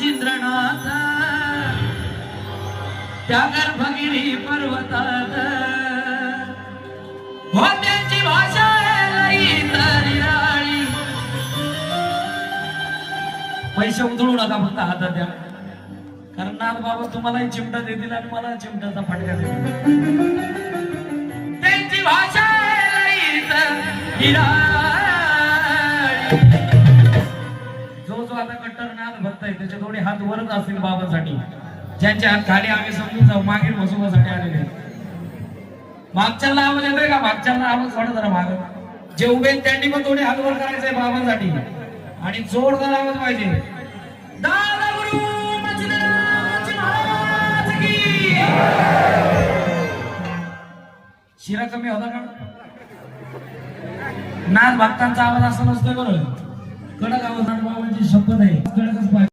मच्छिंद्रनाथ त्या गर्भगिरी पर्वतात. हो त्यांची भाषा पैसे उधळू नका फक्त हातात द्या. कारण नाथ बाबा तुम्हालाही चिमटा देतील आणि मला चिमटाचा फटका देतील. त्यांची भाषा आता कट्टर नाथ त्याचे थोडे हात वरच असतील बाबासाठी. ज्यांचे हात खाली आम्ही समजून जाऊ मागील बसवण्यासाठी आलेले मागच्या मागच्याला आवाज येतोय का? मागच्याला आवाज थोडा जरा माग. जे उभे त्यांनी पण थोडे हात वर करायचंय बाबांसाठी. आणि जोरदार आवाज पाहिजे. दादा गुरु शिरा कमी होता का? नाथ भक्तांचा आवाज असा नसतोय बरोबर कडक आवाज बाबांची शपथ आहे. कडकच पाहिजे